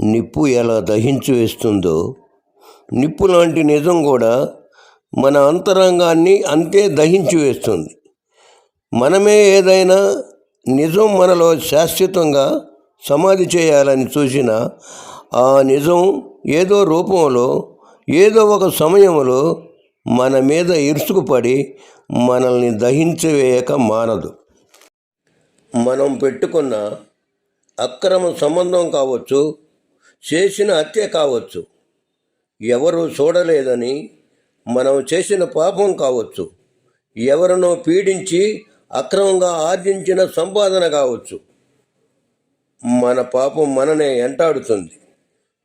నిప్పు ఎలా దహించి వేస్తుందో. నిప్పు లాంటి నిజం కూడా మన అంతరంగాన్ని అంతే దహించి వేస్తుంది. మనమే ఏదైనా నిజం మనలో శాశ్వతంగా సమాధి చేయాలని చూసిన ఆ నిజం ఏదో రూపంలో ఏదో ఒక సమయంలో మన మీద ఇరుసుకుపడి మనల్ని దహించవేయక మానదు. మనం పెట్టుకున్న అక్రమ సంబంధం కావచ్చు చేసిన హత్య కావచ్చు. ఎవరు చూడలేదని మనం చేసిన పాపం కావచ్చు. ఎవరినో పీడించి అక్రమంగా ఆర్జించిన సంపాదన కావచ్చు. మన పాపం మననే ఎంటాడుతుంది.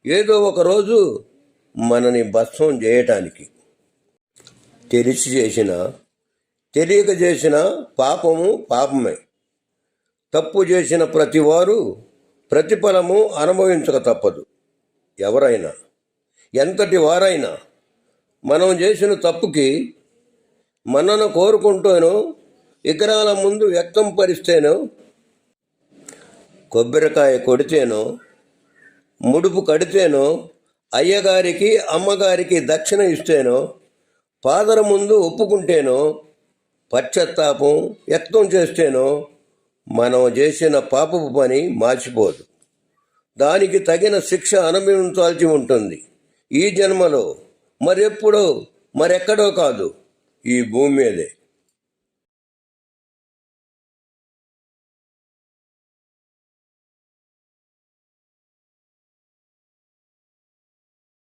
ఏదో ఒక రోజు మనని భస్మం చేయటానికి తెలిసి చేసిన తెలియక చేసిన పాపము పాపమే. తప్పు చేసిన ప్రతివారు ప్రతిఫలము అనుభవించక తప్పదు. ఎవరైనా ఎంతటి వారైనా మనం చేసిన తప్పుకి మనను కోరుకుంటూనో విగ్రహాల ముందు వ్యక్తం పరిస్తేనో కొబ్బరికాయ కొడితేనో ముడుపు కడితేనో అయ్యగారికి అమ్మగారికి దక్షిణ ఇస్తేనో పాదర ముందు ఒప్పుకుంటేనో పశ్చాత్తాపం వ్యక్తం చేస్తేనో మనం చేసిన పాపపు పని మార్చిపోదు. దానికి తగిన శిక్ష అనుభవించాల్సి ఉంటుంది. ఈ జన్మలో మరెప్పుడో మరెక్కడో కాదు. ఈ భూమి మీదే.